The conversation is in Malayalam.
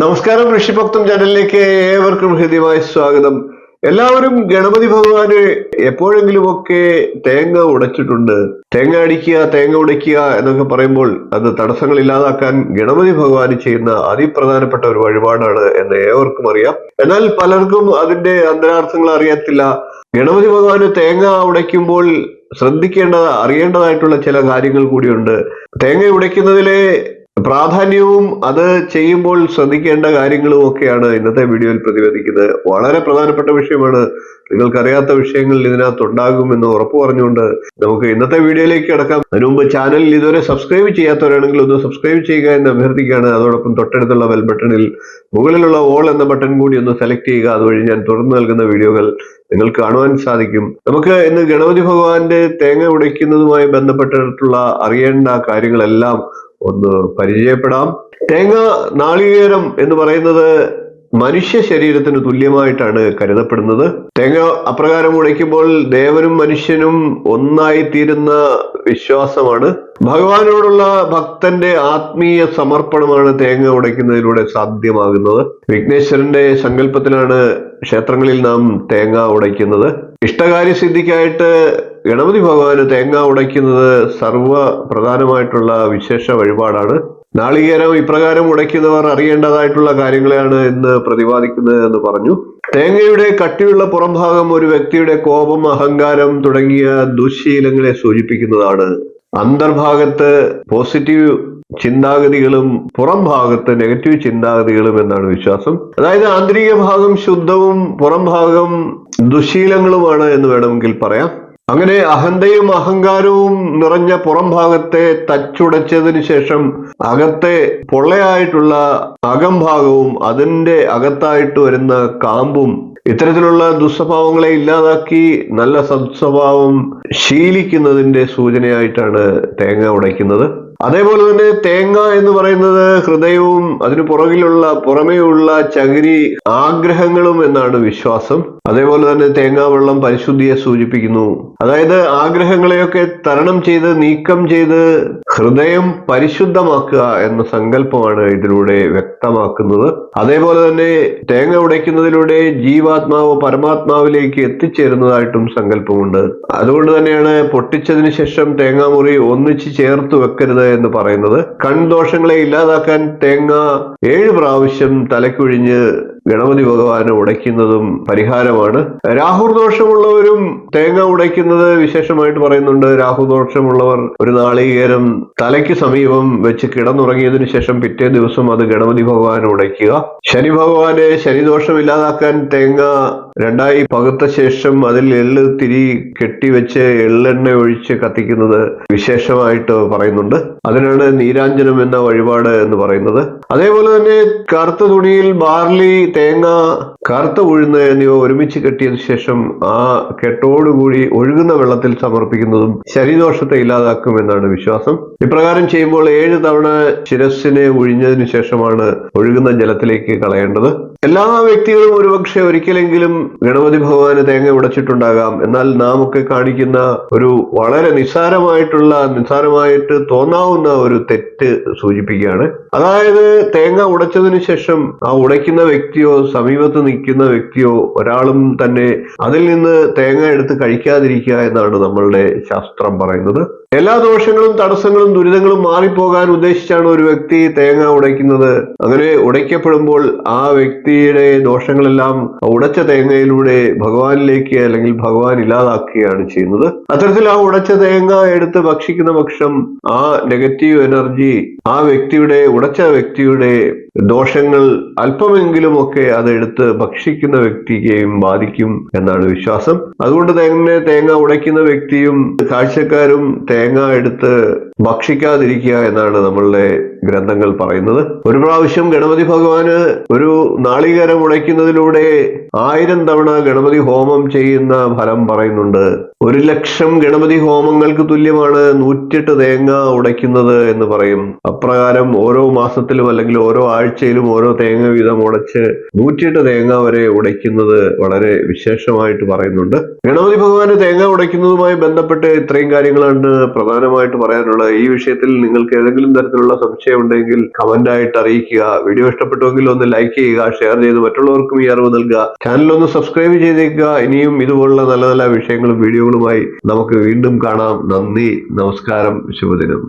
നമസ്കാരം ഋഷിഭക്തം ചാനലിലേക്ക് ഏവർക്കും ഹൃദ്യമായ സ്വാഗതം. എല്ലാവരും ഗണപതി ഭഗവാന് എപ്പോഴെങ്കിലുമൊക്കെ തേങ്ങ ഉടച്ചിട്ടുണ്ട്. തേങ്ങ അടിക്കുക തേങ്ങ ഉടയ്ക്കുക എന്നൊക്കെ പറയുമ്പോൾ അത് തടസ്സങ്ങൾ ഇല്ലാതാക്കാൻ ഗണപതി ഭഗവാന് ചെയ്യുന്ന അതിപ്രധാനപ്പെട്ട ഒരു വഴിപാടാണ് എന്ന് ഏവർക്കും അറിയാം. എന്നാൽ പലർക്കും അതിന്റെ അന്തരാർത്ഥങ്ങൾ അറിയത്തില്ല. ഗണപതി ഭഗവാന് തേങ്ങ ഉടയ്ക്കുമ്പോൾ ശ്രദ്ധിക്കേണ്ട അറിയേണ്ടതായിട്ടുള്ള ചില കാര്യങ്ങൾ കൂടിയുണ്ട്. തേങ്ങ ഉടയ്ക്കുന്നതിലെ പ്രാധാന്യവും അത് ചെയ്യുമ്പോൾ ശ്രദ്ധിക്കേണ്ട കാര്യങ്ങളും ഒക്കെയാണ് ഇന്നത്തെ വീഡിയോയിൽ പ്രതിപാദിക്കുന്നത് വളരെ പ്രധാനപ്പെട്ട വിഷയമാണ്. നിങ്ങൾക്കറിയാത്ത വിഷയങ്ങൾ ഇതിനകത്ത് ഉണ്ടാകുമെന്ന് ഉറപ്പു പറഞ്ഞുകൊണ്ട് നമുക്ക് ഇന്നത്തെ വീഡിയോയിലേക്ക് കിടക്കാം. അതിനുമുമ്പ് ചാനലിൽ ഇതുവരെ സബ്സ്ക്രൈബ് ചെയ്യാത്തവരാണെങ്കിൽ ഒന്ന് സബ്സ്ക്രൈബ് ചെയ്യുക എന്ന് അഭ്യർത്ഥിക്കുകയാണ്. അതോടൊപ്പം തൊട്ടടുത്തുള്ള ബെൽ ബട്ടണിൽ മുകളിലുള്ള ഓൾ എന്ന ബട്ടൺ കൂടി ഒന്ന് സെലക്ട് ചെയ്യുക. അതുവഴി ഞാൻ തുടർന്ന് നൽകുന്ന വീഡിയോകൾ നിങ്ങൾക്ക് കാണുവാൻ സാധിക്കും. നമുക്ക് ഇന്ന് ഗണപതി ഭഗവാന്റെ തേങ്ങ ഉടയ്ക്കുന്നതുമായി ബന്ധപ്പെട്ടിട്ടുള്ള അറിയേണ്ട കാര്യങ്ങളെല്ലാം ഒന്ന് പരിചയപ്പെടാം. തേങ്ങ നാളികേരം എന്ന് പറയുന്നത് മനുഷ്യ ശരീരത്തിന് തുല്യമായിട്ടാണ് കരുതപ്പെടുന്നത്. തേങ്ങ അപ്രകാരം ഉടയ്ക്കുമ്പോൾ ദേവനും മനുഷ്യനും ഒന്നായി തീരുന്ന വിശ്വാസമാണ്. ഭഗവാനോടുള്ള ഭക്തന്റെ ആത്മീയ സമർപ്പണമാണ് തേങ്ങ ഉടയ്ക്കുന്നതിലൂടെ സാധ്യമാകുന്നത്. വിഘ്നേശ്വരന്റെ സങ്കല്പത്തിലാണ് ക്ഷേത്രങ്ങളിൽ നാം തേങ്ങ ഉടയ്ക്കുന്നത്. ഇഷ്ടകാര്യ സിദ്ധിക്കായിട്ട് ഗണപതി ഭഗവാന് തേങ്ങ ഉടയ്ക്കുന്നത് സർവ പ്രധാനമായിട്ടുള്ള വിശേഷ വഴിപാടാണ്. നാളികേരം ഇപ്രകാരം ഉടയ്ക്കുന്നവർ അറിയേണ്ടതായിട്ടുള്ള കാര്യങ്ങളെയാണ് ഇന്ന് പ്രതിപാദിക്കുന്നത് എന്ന് പറഞ്ഞു. തേങ്ങയുടെ കട്ടിയുള്ള പുറംഭാഗം ഒരു വ്യക്തിയുടെ കോപം അഹങ്കാരം തുടങ്ങിയ ദുശീലങ്ങളെ സൂചിപ്പിക്കുന്നതാണ്. അന്തർഭാഗത്ത് പോസിറ്റീവ് ചിന്താഗതികളും പുറം ഭാഗത്ത് നെഗറ്റീവ് ചിന്താഗതികളും എന്നാണ് വിശ്വാസം. അതായത് ആന്തരിക ഭാഗം ശുദ്ധവും പുറം ഭാഗം ദുശീലങ്ങളുമാണ് എന്ന് വേണമെങ്കിൽ പറയാം. അങ്ങനെ അഹന്തയും അഹങ്കാരവും നിറഞ്ഞ പുറം ഭാഗത്തെ തച്ചുടച്ചതിന് ശേഷം അകത്തെ പൊള്ളയായിട്ടുള്ള അകംഭാഗവും അതിന്റെ അകത്തായിട്ട് വരുന്ന കാമ്പും ഇത്തരത്തിലുള്ള ദുസ്വഭാവങ്ങളെ ഇല്ലാതാക്കി നല്ല സദ്സ്വഭാവം ശീലിക്കുന്നതിന്റെ സൂചനയായിട്ടാണ് തേങ്ങ ഉടയ്ക്കുന്നത്. അതേപോലെ തന്നെ തേങ്ങ എന്ന് പറയുന്നത് ഹൃദയവും അതിനു പുറകിലുള്ള പുറമേയുള്ള ചകിരി ആഗ്രഹങ്ങളും എന്നാണ് വിശ്വാസം. അതേപോലെ തന്നെ തേങ്ങാ വെള്ളം പരിശുദ്ധിയെ സൂചിപ്പിക്കുന്നു. അതായത് ആഗ്രഹങ്ങളെയൊക്കെ തരണം ചെയ്ത് നീക്കം ചെയ്ത് ഹൃദയം പരിശുദ്ധമാക്കുക എന്ന സങ്കല്പമാണ് ഇതിലൂടെ വ്യക്തമാക്കുന്നത്. അതേപോലെ തന്നെ തേങ്ങ ഉടയ്ക്കുന്നതിലൂടെ ജീവാത്മാവ് പരമാത്മാവിലേക്ക് എത്തിച്ചേരുന്നതായിട്ടും സങ്കല്പമുണ്ട്. അതുകൊണ്ട് തന്നെയാണ് പൊട്ടിച്ചതിന് ശേഷം തേങ്ങാമുറി ഒന്നിച്ച് ചേർത്ത് വെക്കരുത് എന്ന് പറയുന്നത്. കൺദോഷങ്ങളെ ഇല്ലാതാക്കാൻ തേങ്ങ ഏഴ് പ്രാവശ്യം തലക്കുഴിഞ്ഞ് ഗണപതി ഭഗവാനെ ഉടയ്ക്കുന്നതും പരിഹാരമാണ്. രാഹുർ ദോഷമുള്ളവരും തേങ്ങ ഉടയ്ക്കുന്നത് വിശേഷമായിട്ട് പറയുന്നുണ്ട്. രാഹു ദോഷമുള്ളവർ ഒരു നാളികേരം തലയ്ക്ക് സമീപം വെച്ച് കിടന്നുറങ്ങിയതിനു ശേഷം പിറ്റേ ദിവസം അത് ഗണപതി ഭഗവാനെ ഉടയ്ക്കുക. ശനി ഭഗവാനെ ശനിദോഷം ഇല്ലാതാക്കാൻ തേങ്ങ രണ്ടായി പകുത്ത ശേഷം അതിൽ എള്ള് തിരി കെട്ടിവെച്ച് എള്ളെണ്ണ ഒഴിച്ച് കത്തിക്കുന്നത് വിശേഷമായിട്ട് പറയുന്നുണ്ട്. അതിനാണ് നീരാഞ്ജനം എന്ന വഴിപാട് എന്ന് പറയുന്നത്. അതേപോലെ തന്നെ കറുത്ത തുണിയിൽ ബാർലി തേങ്ങ കറുത്ത ഉഴുന്ന് എന്നിവ ഒരുമിച്ച് കെട്ടിയതിനു ശേഷം ആ കെട്ടോടുകൂടി ഒഴുകുന്ന വെള്ളത്തിൽ സമർപ്പിക്കുന്നതും ശനിദോഷത്തെ ഇല്ലാതാക്കും എന്നാണ് വിശ്വാസം. ഇപ്രകാരം ചെയ്യുമ്പോൾ ഏഴ് തവണ ശിരസിനെ ഒഴിഞ്ഞതിനു ശേഷമാണ് ഒഴുകുന്ന ജലത്തിലേക്ക് കളയേണ്ടത്. എല്ലാ വ്യക്തികളും ഒരുപക്ഷെ ഒരിക്കലെങ്കിലും ഗണപതി ഭഗവാന് തേങ്ങ ഉടച്ചിട്ടുണ്ടാകാം എന്നാൽ നാം ഒക്കെ കാണിക്കുന്ന ഒരു വളരെ നിസ്സാരമായിട്ടുള്ള നിസ്സാരമായിട്ട് തോന്നാവുന്ന ഒരു തെറ്റ് സൂചിപ്പിക്കുകയാണ്. അതായത് തേങ്ങ ഉടച്ചതിന് ശേഷം ആ ഉടയ്ക്കുന്ന വ്യക്തിയോ സമീപത്ത് നിൽക്കുന്ന വ്യക്തിയോ ഒരാളും തന്നെ അതിൽ നിന്ന് തേങ്ങ എടുത്ത് കഴിക്കാതിരിക്കുക എന്നാണ് നമ്മളുടെ ശാസ്ത്രം പറയുന്നത്. എല്ലാ ദോഷങ്ങളും തടസ്സങ്ങളും ദുരിതങ്ങളും മാറിപ്പോകാൻ ഉദ്ദേശിച്ചാണ് ഒരു വ്യക്തി തേങ്ങ ഉടയ്ക്കുന്നത്. അങ്ങനെ ഉടയ്ക്കപ്പെടുമ്പോൾ ആ വ്യക്തിയുടെ ദോഷങ്ങളെല്ലാം ഉടച്ച തേങ്ങയിലൂടെ ഭഗവാനിലേക്ക് അല്ലെങ്കിൽ ഭഗവാൻ ഇല്ലാതാക്കുകയാണ് ചെയ്യുന്നത്. അത്തരത്തിൽ ആ ഉടച്ച തേങ്ങ എടുത്ത് ഭക്ഷിക്കുന്ന പക്ഷം ആ നെഗറ്റീവ് എനർജി ആ വ്യക്തിയുടെ ഉടച്ച വ്യക്തിയുടെ ദോഷങ്ങൾ അല്പമെങ്കിലുമൊക്കെ അതെടുത്ത് ഭക്ഷിക്കുന്ന വ്യക്തിയെയും ബാധിക്കും എന്നാണ് വിശ്വാസം. അതുകൊണ്ട് തന്നെ തേങ്ങ ഉടയ്ക്കുന്ന വ്യക്തിയും കാഴ്ചക്കാരും തേങ്ങ എടുത്ത് ഭക്ഷിക്കാതിരിക്കുക എന്നാണ് നമ്മളുടെ ഗ്രന്ഥങ്ങൾ പറയുന്നത്. ഒരു പ്രാവശ്യം ഗണപതി ഭഗവാന് ഒരു നാളികേരം ഉടയ്ക്കുന്നതിലൂടെ ആയിരം തവണ ഗണപതി ഹോമം ചെയ്യുന്ന ഫലം പറയുന്നുണ്ട്. ഒരു ലക്ഷം ഗണപതി ഹോമങ്ങൾക്ക് തുല്യമാണ് നൂറ്റെട്ട് തേങ്ങ ഉടയ്ക്കുന്നത് എന്ന് പറയും. അപ്രകാരം ഓരോ മാസത്തിലും അല്ലെങ്കിൽ ഓരോ ആഴ്ചയിലും ഓരോ തേങ്ങ വീതം ഉടച്ച് നൂറ്റിയെട്ട് തേങ്ങ വരെ ഉടയ്ക്കുന്നത് വളരെ വിശേഷമായിട്ട് പറയുന്നുണ്ട്. ഗണപതി ഭഗവാന് തേങ്ങ ഉടയ്ക്കുന്നതുമായി ബന്ധപ്പെട്ട് ഇത്രയും കാര്യങ്ങളാണ് പ്രധാനമായിട്ട് പറയാനുള്ളത്. ഈ വിഷയത്തിൽ നിങ്ങൾക്ക് ഏതെങ്കിലും തരത്തിലുള്ള സംശയം ഉണ്ടെങ്കിൽ കമന്റ് ആയിട്ട് അറിയിക്കുക. വീഡിയോ ഇഷ്ടപ്പെട്ടുവെങ്കിൽ ഒന്ന് ലൈക്ക് ചെയ്യുക ഷെയർ ചെയ്ത് മറ്റുള്ളവർക്കും ഈ അറിവ് നൽകുക. ചാനൽ ഒന്ന് സബ്സ്ക്രൈബ് ചെയ്തേക്കുക. ഇനിയും ഇതുപോലുള്ള നല്ല നല്ല വിഷയങ്ങളും വീഡിയോകളുമായി നമുക്ക് വീണ്ടും കാണാം. നന്ദി നമസ്കാരം ശുഭദിനം.